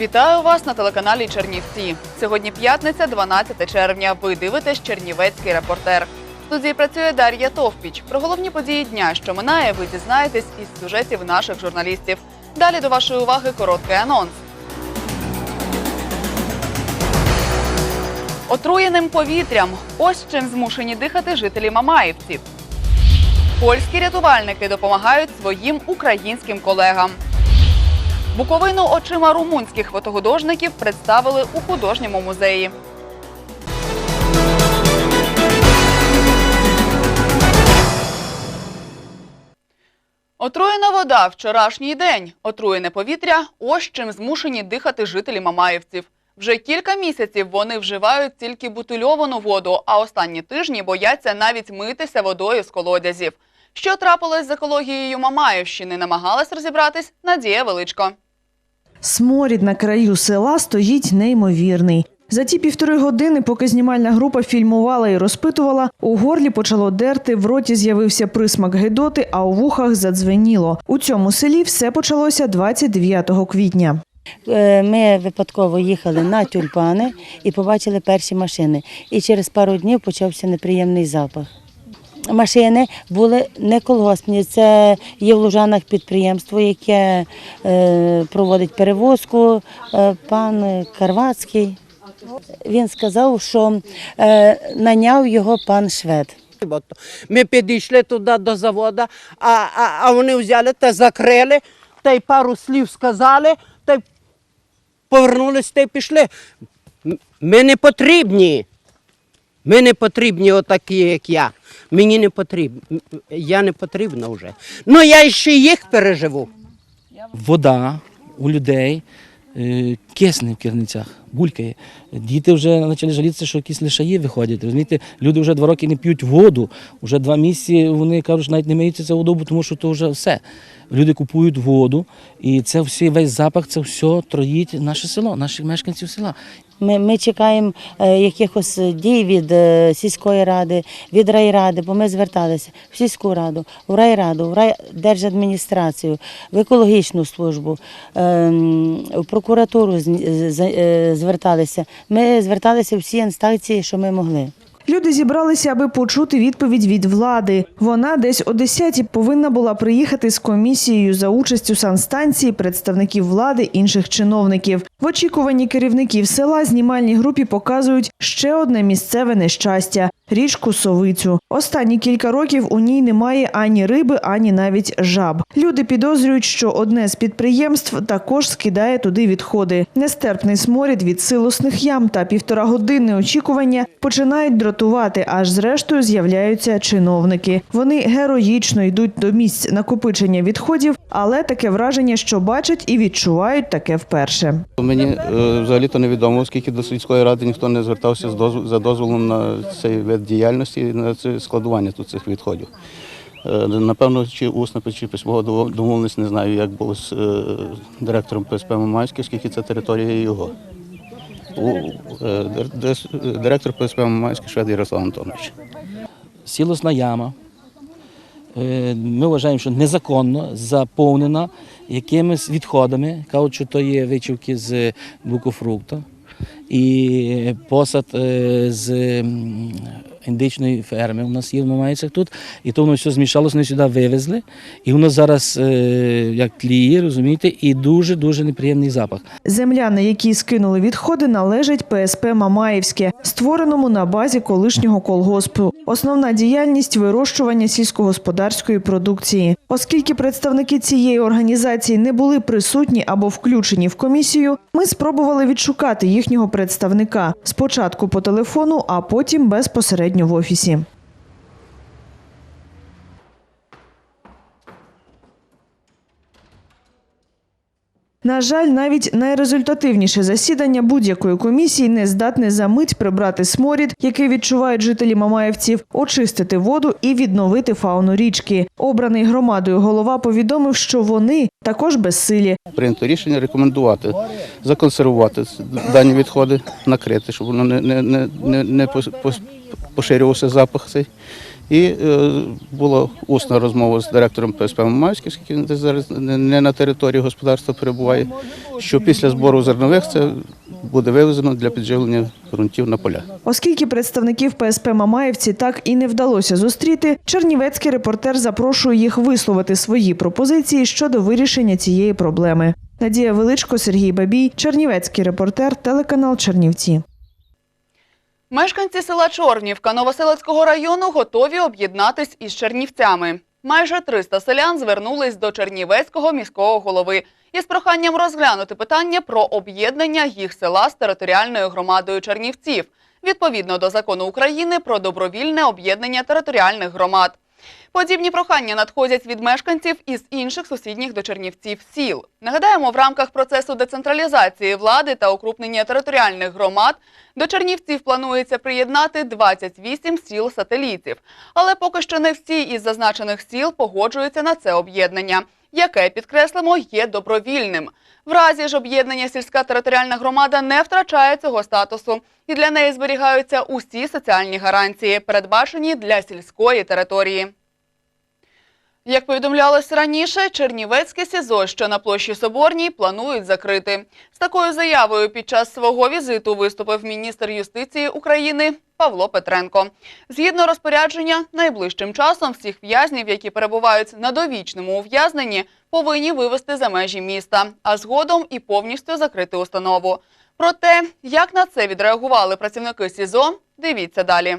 Вітаю вас на телеканалі Чернівці. Сьогодні п'ятниця, 12 червня. Ви дивитесь Чернівецький репортер. В студії працює Дар'я Товпіч. Про головні події дня, що минає, ви дізнаєтесь із сюжетів наших журналістів. Далі до вашої уваги короткий анонс. Отруєним повітрям. Ось чим змушені дихати жителі Мамаївців. Польські рятувальники допомагають своїм українським колегам. Буковину очима румунських фотохудожників представили у художньому музеї. Отруєна вода вчорашній день. Отруєне повітря ось чим змушені дихати жителі Мамаївців. Вже кілька місяців вони вживають тільки бутильовану воду, а останні тижні бояться навіть митися водою з колодязів. Що трапилось з екологією Мамаївщини, намагалась розібратись Надія Величко. Сморід на краю села стоїть неймовірний. За ті півтори години, поки знімальна група фільмувала і розпитувала, у горлі почало дерти, в роті з'явився присмак гидоти, а у вухах задзвеніло. У цьому селі все почалося 29 квітня. Е, Ми випадково їхали на тюльпани і побачили перші машини. І через пару днів почався неприємний запах. Машини були не колгоспні, це є в Лужанах підприємство, яке е, проводить перевозку. Е, Пан Карвацький. Він сказав, що е, наняв його пан Швед. Ми підійшли туди до заводу, а, а, а вони взяли та закрили, та й пару слів сказали, та й повернулися та й пішли. Ми не потрібні. Ми не потрібні отакі, як я. Мені не потрібно. Я не потрібна вже. Ну я ще їх переживу. вода у людей е, кисне в керницях, булькає. Діти вже почали жалітися, що якісь лишаї виходять. Розумієте, люди вже два роки не п'ють воду, вже два місяці вони кажуть, що навіть не миються цю воду, тому що то вже все. Люди купують воду, і це всі, весь запах, це все троїть наше село, наших мешканців села. Ми, ми чекаємо е, якихось дій від е, сільської ради, від райради, бо ми зверталися в сільську раду, в райраду, в райдержадміністрацію, в екологічну службу, ем, в прокуратуру е, зверталися. Ми зверталися всі інстанції, що ми могли. Люди зібралися, аби почути відповідь від влади. Вона десь о 10 повинна була приїхати з комісією за участю санстанції, представників влади, інших чиновників. В очікуванні керівників села знімальні групі показують ще одне місцеве нещастя річку Совицю. Останні кілька років у ній немає ані риби, ані навіть жаб. Люди підозрюють, що одне з підприємств також скидає туди відходи. Нестерпний сморід від силосних ям та півторагодинне очікування починають дратувати, аж зрештою з'являються чиновники. Вони героїчно йдуть до місць накопичення відходів, але таке враження, що бачать і відчувають таке вперше. Мені е, взагалі-то невідомо, оскільки до сільської ради ніхто не звертався за дозволом на цей вид діяльності, на складування тут цих відходів. Е, Напевно, чи усно, чи письмова домовленість, не знаю, як було з е, директором ПСП Мамайський, оскільки це територія його. Е, дир- дир- Директор ПСП Мамайський Швед Ярослав Антонович. сілосна яма. Ми вважаємо, що незаконно заповнена якимись відходами. Кажуть, що то є вичівки з букофрукту і посад е, з індичної ферми. У нас є в Мамайцях тут. І то воно все змішалося, вони сюди вивезли. І воно зараз е, як тліє, розумієте, і дуже-дуже неприємний запах. Земля, на якій скинули відходи, належить ПСП Мамаївське, створеному на базі колишнього колгоспу. Основна діяльність вирощування сільськогосподарської продукції. Оскільки представники цієї організації не були присутні або включені в комісію, ми спробували відшукати їхнього представника спочатку по телефону, а потім безпосередньо в офісі. На жаль, навіть найрезультативніше засідання будь-якої комісії не здатне за мить прибрати сморід, який відчувають жителі Мамаївців, очистити воду і відновити фауну річки. Обраний громадою голова повідомив, що вони також безсилі. Прийнято рішення рекомендувати законсервувати дані відходи, накрити, щоб воно не, не, не, не, поширювався запах цей. І е, була усна розмова з директором ПСП Мамайський, який зараз не на території господарства перебуває, що після збору зернових це буде вивезено для підживлення ґрунтів на поля. Оскільки представників ПСП Мамаївці так і не вдалося зустріти, чернівецький репортер запрошує їх висловити свої пропозиції щодо вирішення цієї проблеми. Надія Величко, Сергій Бабій, Чернівецький репортер, телеканал Чернівці. Мешканці села Чорнівка Новоселецького району готові об'єднатись із Чернівцями. Майже 300 селян звернулись до Чернівецького міського голови із проханням розглянути питання про об'єднання їх села з територіальною громадою Чернівців відповідно до закону України про добровільне об'єднання територіальних громад. Подібні прохання надходять від мешканців із інших сусідніх до Чернівців сіл. Нагадаємо, в рамках процесу децентралізації влади та укрупнення територіальних громад до Чернівців планується приєднати 28 сіл-сателітів. Але поки що не всі із зазначених сіл погоджуються на це об'єднання, яке, підкреслимо, є добровільним. В разі ж об'єднання сільська територіальна громада не втрачає цього статусу, і для неї зберігаються усі соціальні гарантії, передбачені для сільської території. Як повідомлялось раніше, Чернівецьке СІЗО, що на площі Соборній, планують закрити. З такою заявою під час свого візиту виступив міністр юстиції України Павло Петренко. Згідно розпорядження, найближчим часом всіх в'язнів, які перебувають на довічному ув'язненні, повинні вивести за межі міста, а згодом і повністю закрити установу. Про те, як на це відреагували працівники СІЗО, дивіться далі.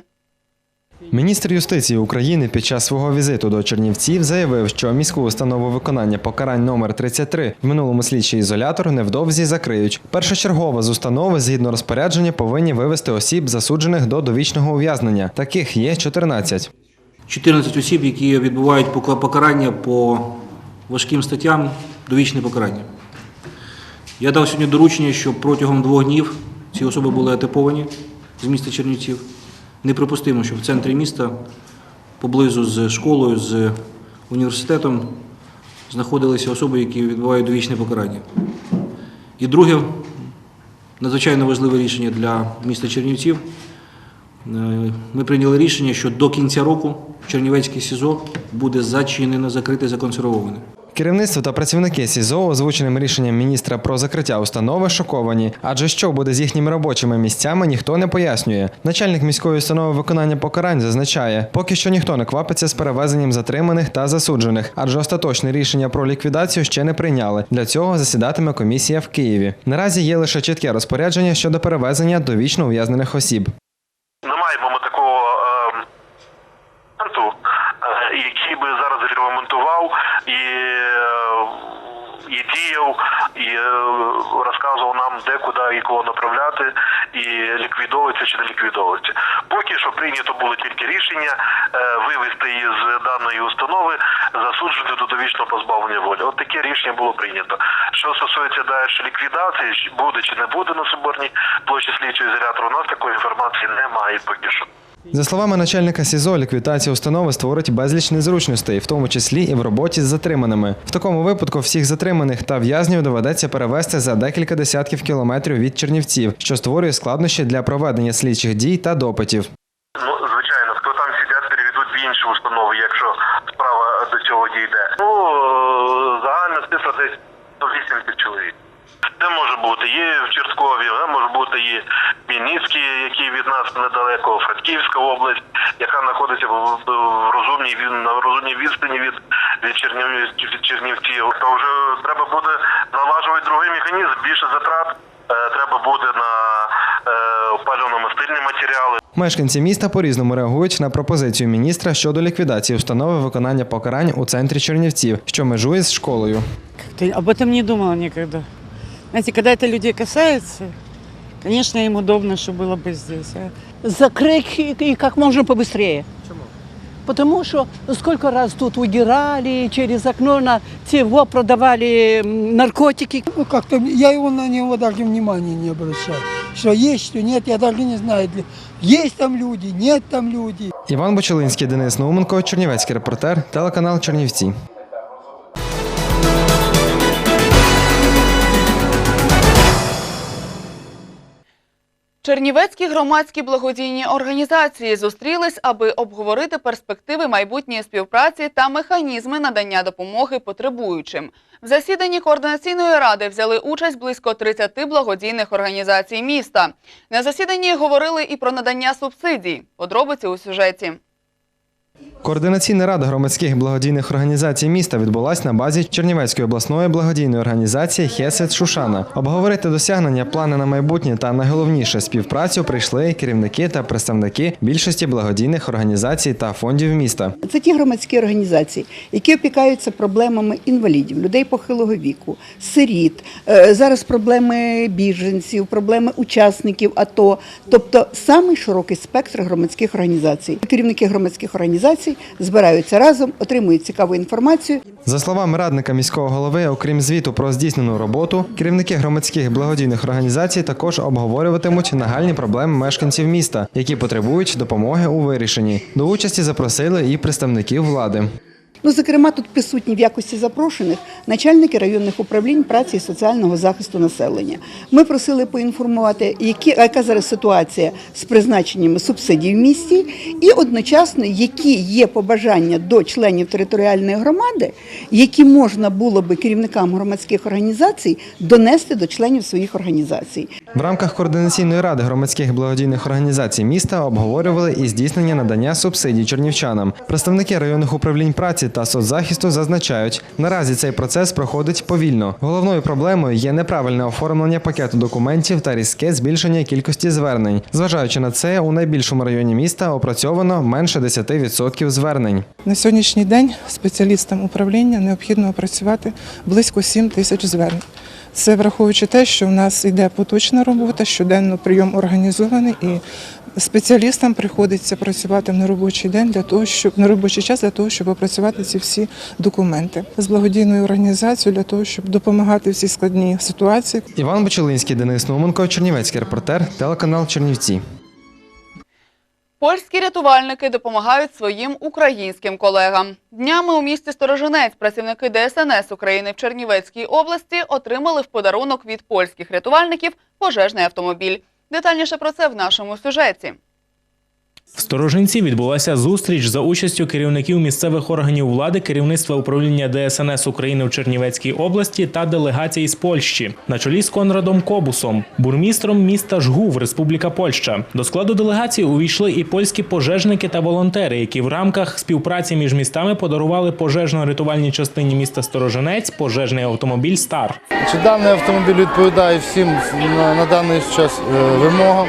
Міністр юстиції України під час свого візиту до Чернівців заявив, що міську установу виконання покарань номер 33 в минулому слідчий ізолятор невдовзі закриють. Першочергово з установи, згідно розпорядження, повинні вивести осіб, засуджених до довічного ув'язнення. Таких є 14. 14 осіб, які відбувають покарання по важким статтям, довічне покарання. Я дав сьогодні доручення, щоб протягом двох днів ці особи були атиповані з міста Чернівців. Неприпустимо, щоб в центрі міста, поблизу з школою, з університетом, знаходилися особи, які відбувають довічне покарання. І друге, надзвичайно важливе рішення для міста Чернівців. Е, Ми прийняли рішення, що до кінця року Чернівецьке СІЗО буде зачинено, закрите, законсервоване. Керівництво та працівники СІЗО озвученим рішенням міністра про закриття установи шоковані, адже що буде з їхніми робочими місцями, ніхто не пояснює. Начальник міської установи виконання покарань зазначає, поки що ніхто не квапиться з перевезенням затриманих та засуджених, адже остаточне рішення про ліквідацію ще не прийняли. Для цього засідатиме комісія в Києві. Наразі є лише чітке розпорядження щодо перевезення довічно ув'язнених осіб. не маємо ми такого е, моменту, е, який би зараз регламентував і, і і е, розказував нам, де, куди і кого направляти, і ліквідовується чи не ліквідовується. Поки що прийнято було тільки рішення е, вивести із даної установи засуджених до довічного позбавлення волі. От таке рішення було прийнято. Що стосується далі ліквідації, буде чи не буде на Соборній площі слідчого ізолятору, у нас такої інформації немає поки що. За словами начальника СІЗО, ліквідація установи створить безліч незручностей, в тому числі і в роботі з затриманими. В такому випадку всіх затриманих та в'язнів доведеться перевезти за декілька десятків кілометрів від Чернівців, що створює складнощі для проведення слідчих дій та допитів. Ну, звичайно, хто там сидять, переведуть в інші установи, якщо справа до цього дійде. Ну, е, загальна цифра десь до 80 чоловік. Це може бути і в Чорткові, це може бути і в Вінницькій, який від нас недалеко, Франківська область, яка знаходиться в, розумній на розумній відстані від, від, Чернів, від Чернівців. То вже треба буде налажувати другий механізм, більше затрат. е, Треба буде на е, опалювально-мастильні матеріали. Мешканці міста по-різному реагують на пропозицію міністра щодо ліквідації установи виконання покарань у центрі Чернівців, що межує з школою. Как-то об этом не думала никогда. Знаете, когда это людей касается, конечно, им удобно, что было бы здесь. а. закрыть и и как можно побыстрее. Потому что сколько раз тут удирали через окно на всего продавали м, наркотики. Ну, как-то я его на него даже внимания не обращаю. Что есть, что нет, я даже не знаю. Есть там люди, нет там люди. Іван Бочелинський, Денис Науменко, Чернівецький репортер, телеканал Чернівці. Чернівецькі громадські благодійні організації зустрілись, аби обговорити перспективи майбутньої співпраці та механізми надання допомоги потребуючим. В засіданні координаційної ради взяли участь близько 30 благодійних організацій міста. На засіданні говорили і про надання субсидій. Подробиці у сюжеті. Координаційна рада громадських благодійних організацій міста відбулась на базі Чернівецької обласної благодійної організації Хесед Шушана. Обговорити досягнення, плани на майбутнє та найголовніше співпрацю прийшли керівники та представники більшості благодійних організацій та фондів міста. Це ті громадські організації, які опікаються проблемами інвалідів, людей похилого віку, сиріт, е, зараз проблеми біженців, проблеми учасників АТО, тобто самий широкий спектр громадських організацій. Керівники громадських організацій збираються разом, отримують цікаву інформацію. За словами радника міського голови, окрім звіту про здійснену роботу, керівники громадських благодійних організацій також обговорюватимуть нагальні проблеми мешканців міста, які потребують допомоги у вирішенні. До участі запросили і представників влади. Ну, зокрема, тут присутні в якості запрошених начальники районних управлінь праці і соціального захисту населення. Ми просили поінформувати, які, яка зараз ситуація з призначеннями субсидій в місті, і одночасно, які є побажання до членів територіальної громади, які можна було би керівникам громадських організацій донести до членів своїх організацій. В рамках координаційної ради громадських благодійних організацій міста обговорювали і здійснення надання субсидій чернівчанам. Представники районних управлінь праці та соцзахисту зазначають, наразі цей процес проходить повільно. Головною проблемою є неправильне оформлення пакету документів та різке збільшення кількості звернень. Зважаючи на це, у найбільшому районі міста опрацьовано менше 10% звернень. На сьогоднішній день спеціалістам управління необхідно опрацювати близько 7 тисяч звернень. Це враховуючи те, що в нас йде поточна робота, щоденно прийом організований, і спеціалістам приходиться працювати в неробочий день для того, щоб на робочий час для того, щоб опрацювати ці всі документи з благодійною організацією для того, щоб допомагати в цій складній ситуації. Іван Бочелинський, Денис Науменко, Чернівецький репортер, телеканал Чернівці. Польські рятувальники допомагають своїм українським колегам. Днями у місті Сторожинець працівники ДСНС України в Чернівецькій області отримали в подарунок від польських рятувальників пожежний автомобіль. Детальніше про це в нашому сюжеті. В Сторожинці відбулася зустріч за участю керівників місцевих органів влади, керівництва управління ДСНС України в Чернівецькій області та делегації з Польщі на чолі з Конрадом Кобусом, бурмістром міста Жгув, Республіка Польща. До складу делегації увійшли і польські пожежники та волонтери, які в рамках співпраці між містами подарували пожежно-рятувальній частині міста Сторожинець пожежний автомобіль Стар. Чи даний автомобіль відповідає всім на, даний час е, вимогам?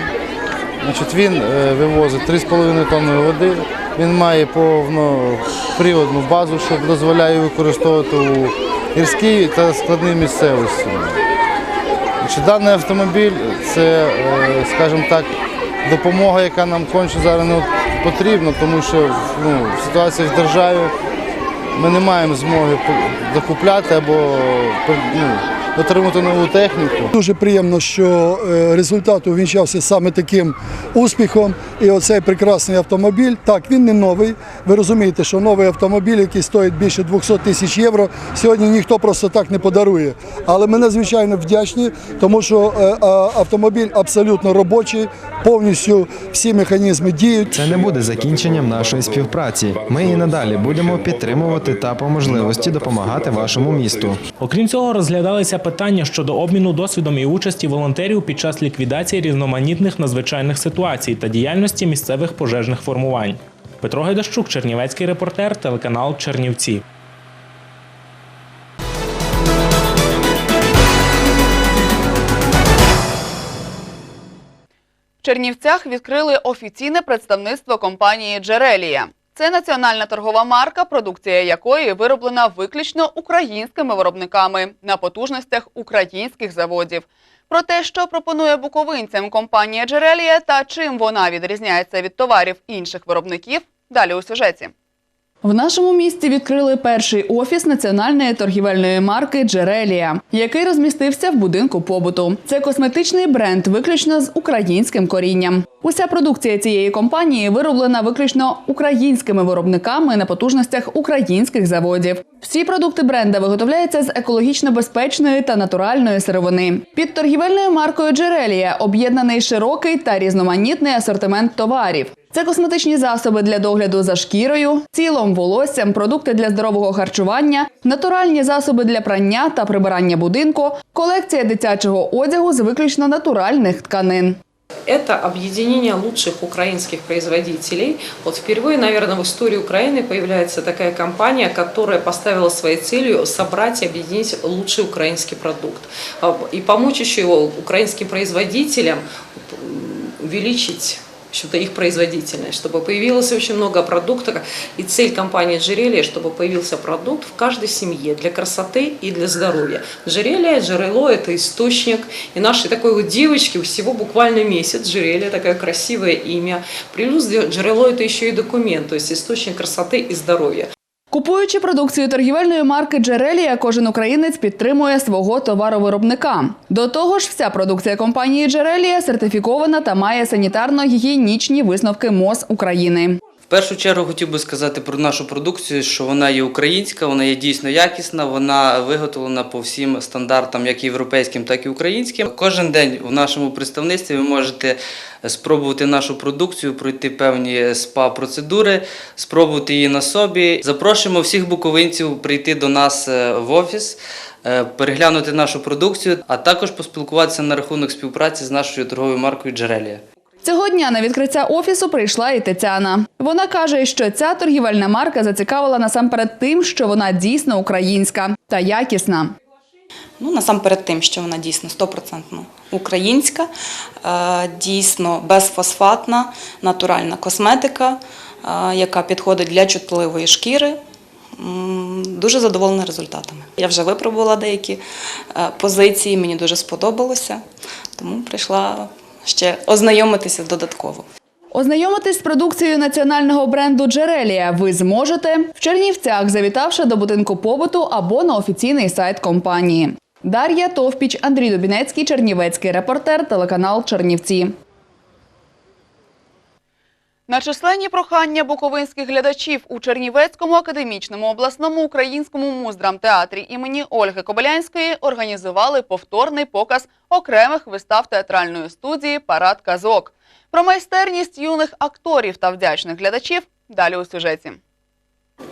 Значить, він е, вивозить 3,5 тонни води, він має повноприводну базу, що дозволяє використовувати у гірській та складній місцевості. Значить, даний автомобіль це, е, скажімо так, допомога, яка нам конче зараз не потрібна, тому що ну, ситуація в державі ми не маємо змоги закупляти або ну, отримати нову техніку. Дуже приємно, що е, результат увінчався саме таким успіхом. І оцей прекрасний автомобіль. Так, він не новий. Ви розумієте, що новий автомобіль, який стоїть більше 200 тисяч євро, сьогодні ніхто просто так не подарує. Але ми надзвичайно вдячні, тому що е, автомобіль абсолютно робочий, повністю всі механізми діють. Це не буде закінченням нашої співпраці. Ми і надалі будемо підтримувати та по можливості допомагати вашому місту. Окрім цього, розглядалися питання щодо обміну досвідом і участі волонтерів під час ліквідації різноманітних надзвичайних ситуацій та діяльності місцевих пожежних формувань. Петро Гайдащук, Чернівецький репортер, телеканал Чернівці. В Чернівцях відкрили офіційне представництво компанії Джерелія. Це національна торгова марка, продукція якої вироблена виключно українськими виробниками на потужностях українських заводів. Про те, що пропонує буковинцям компанія Джерелія та чим вона відрізняється від товарів інших виробників, далі у сюжеті. В нашому місті відкрили перший офіс національної торгівельної марки Джерелія, який розмістився в будинку побуту. Це косметичний бренд, виключно з українським корінням. Уся продукція цієї компанії вироблена виключно українськими виробниками на потужностях українських заводів. Всі продукти бренда виготовляються з екологічно безпечної та натуральної сировини. Під торгівельною маркою Джерелія об'єднаний широкий та різноманітний асортимент товарів. Це косметичні засоби для догляду за шкірою, цілом волоссям, продукти для здорового харчування, натуральні засоби для прання та прибирання будинку, колекція дитячого одягу з виключно натуральних тканин. Это объединение лучших украинских производителей. Вот впервые, наверное, в истории Украины появляется такая компания, которая поставила своей целью собрать и объединить лучший украинский продукт. А, И помочь еще его украинским производителям м, увеличить общем-то, их производительность, чтобы появилось очень много продуктов. И цель компании Джерелия, чтобы появился продукт в каждой семье для красоты и для здоровья. Джерелия, Джерело – это источник. И нашей такой вот девочки всего буквально месяц. Джерелия – такое красивое имя. Плюс Джерело – это еще и документ, то есть источник красоты и здоровья. Купуючи продукцію торгівельної марки Джерелія, кожен українець підтримує свого товаровиробника. До того ж, вся продукція компанії Джерелія сертифікована та має санітарно-гігієнічні висновки МОЗ України. Першу чергу хотів би сказати про нашу продукцію, що вона є українська, вона є дійсно якісна, вона виготовлена по всім стандартам, як європейським, так і українським. Кожен день у нашому представництві ви можете спробувати нашу продукцію, пройти певні спа-процедури, спробувати її на собі. Запрошуємо всіх буковинців прийти до нас е, в офіс. е, Переглянути нашу продукцію, а також поспілкуватися на рахунок співпраці з нашою торговою маркою Джерелія. Цього дня на відкриття офісу прийшла і Тетяна. Вона каже, що ця торгівельна марка зацікавила насамперед тим, що вона дійсно українська та якісна. Ну, насамперед тим, що вона дійсно стопроцентно українська, е, дійсно безфосфатна, натуральна косметика, е, яка підходить для чутливої шкіри. Дуже задоволена результатами. Я вже випробувала деякі е, позиції, мені дуже сподобалося, тому прийшла ще ознайомитися додатково. Ознайомитись з продукцією національного бренду Джерелія ви зможете в Чернівцях, завітавши до будинку побуту або на офіційний сайт компанії. Дар'я Товпіч, Андрій Дубінецький, Чернівецький репортер, телеканал Чернівці. На численні прохання буковинських глядачів у Чернівецькому академічному обласному українському муздрамтеатрі імені Ольги Кобилянської організували повторний показ окремих вистав театральної студії Парад казок. Про майстерність юних акторів та вдячних глядачів далі у сюжеті.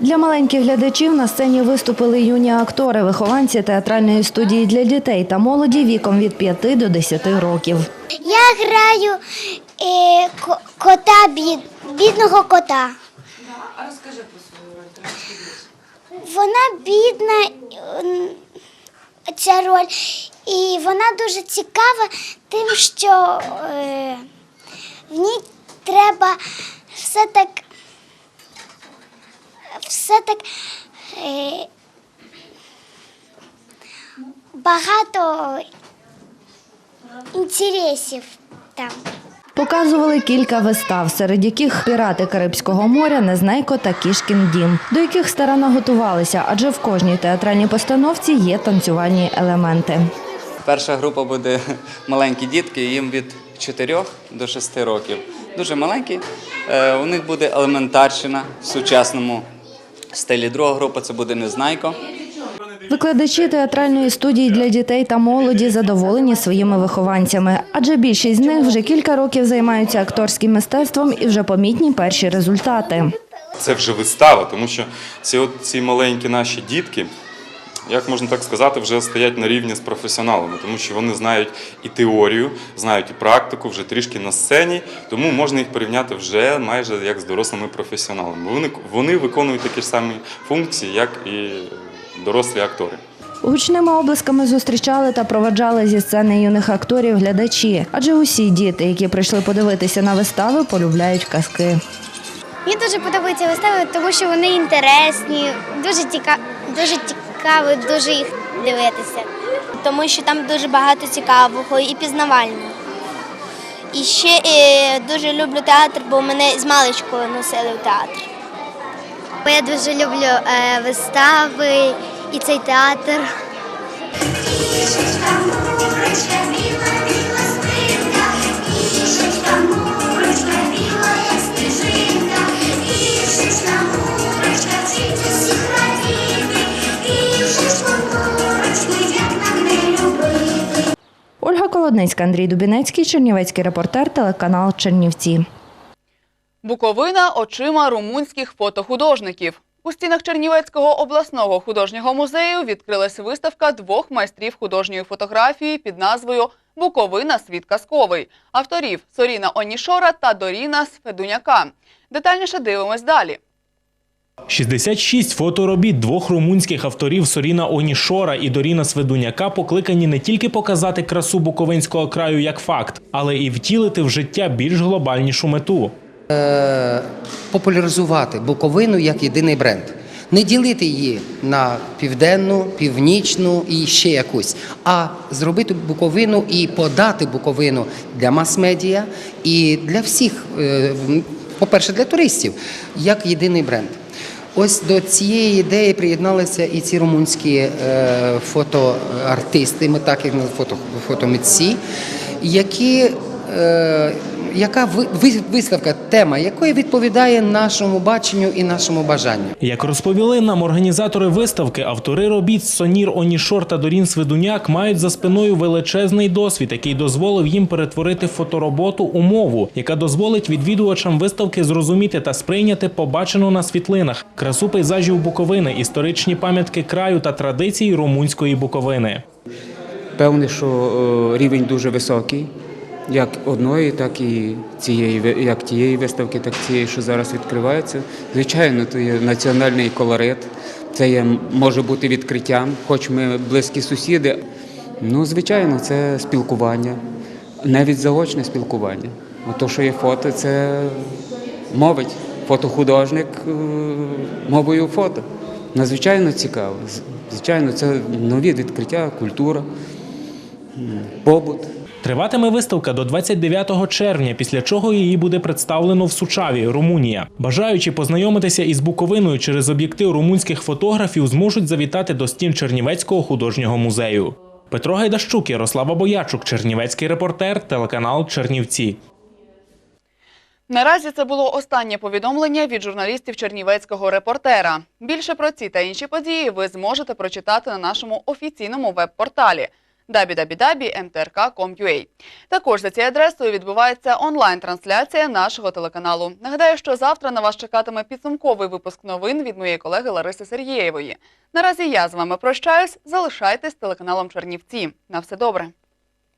Для маленьких глядачів на сцені виступили юні актори, вихованці театральної студії для дітей та молоді віком від 5 до 10 років. Я граю е, ко- кота, бід, бідного кота. А розкажи про свою роль. Вона бідна, ця роль, і вона дуже цікава тим, що е, в ній треба все так, все так е, багато інтересів там. Показували кілька вистав, серед яких пірати Карибського моря, Незнайко та Кішкін дім, до яких старанно готувалися, адже в кожній театральній постановці є танцювальні елементи. Перша група буде маленькі дітки, їм від 4 до 6 років. Дуже маленькі. Е, У них буде елементарщина в сучасному стилі. Друга група це буде незнайко. Викладачі театральної студії для дітей та молоді задоволені своїми вихованцями, адже більшість з них вже кілька років займаються акторським мистецтвом і вже помітні перші результати. Це вже вистава, тому що ці, от, ці маленькі наші дітки, як можна так сказати, вже стоять на рівні з професіоналами, тому що вони знають і теорію, знають і практику, вже трішки на сцені, тому можна їх порівняти вже майже як з дорослими професіоналами. Вони, вони виконують такі ж самі функції, як і дорослі актори. Гучними облисками зустрічали та проваджали зі сцени юних акторів глядачі, адже усі діти, які прийшли подивитися на вистави, полюбляють казки. Мені дуже подобаються вистави, тому що вони інтересні, дуже цікаві, дуже цікаво, дуже їх дивитися. Тому що там дуже багато цікавого і пізнавального. І ще е, дуже люблю театр, бо мене з маличку носили в театр. Бо я дуже люблю е, вистави і цей театр. Ольга Колодницька, Андрій Дубінецький, Чернівецький репортер, телеканал Чернівці. Буковина очима румунських фотохудожників. У стінах Чернівецького обласного художнього музею відкрилась виставка двох майстрів художньої фотографії під назвою Буковина світ казковий авторів Соріна Онішора та Доріна Сфедуняка. Детальніше дивимось далі. 66 фоторобіт двох румунських авторів Соріна Онішора і Доріна Сведуняка покликані не тільки показати красу Буковинського краю як факт, але і втілити в життя більш глобальнішу мету. Е, популяризувати Буковину як єдиний бренд. Не ділити її на південну, північну і ще якусь, а зробити Буковину і подати Буковину для мас-медіа і для всіх, е, по-перше, для туристів, як єдиний бренд. Ось до цієї ідеї приєдналися і ці румунські е, фотоартисти, ми так їх фото, фотомитці, які яка ви- ви- виставка, тема якої відповідає нашому баченню і нашому бажанню. Як розповіли нам організатори виставки, автори робіт Сонір Онішор та Дорін Сведуняк мають за спиною величезний досвід, який дозволив їм перетворити фотороботу у мову, яка дозволить відвідувачам виставки зрозуміти та сприйняти побачену на світлинах красу пейзажів Буковини, історичні пам'ятки краю та традиції румунської Буковини. Певне, що е, рівень дуже високий, як одної, так і цієї як тієї виставки, так і цієї, що зараз відкривається. Звичайно, це є національний колорит, це є, може бути відкриттям, хоч ми близькі сусіди. Ну, звичайно, це спілкування, навіть заочне спілкування. Ото, що є фото, це мовить. Фотохудожник е, мовою фото. Надзвичайно цікаво. Звичайно, це нові відкриття, культура, побут. Триватиме виставка до 29 червня, після чого її буде представлено в Сучаві, Румунія. Бажаючи познайомитися із Буковиною через об'єктив румунських фотографів, зможуть завітати до стін Чернівецького художнього музею. Петро Гайдащук, Ярослава Боячук, Чернівецький репортер, телеканал Чернівці. Наразі це було останнє повідомлення від журналістів Чернівецького репортера. Більше про ці та інші події ви зможете прочитати на нашому офіційному веб-порталі www.mtrk.com.ua. Також за цією адресою відбувається онлайн-трансляція нашого телеканалу. Нагадаю, що завтра на вас чекатиме підсумковий випуск новин від моєї колеги Лариси Сергієвої. Наразі я з вами прощаюсь. Залишайтесь телеканалом Чернівці. На все добре.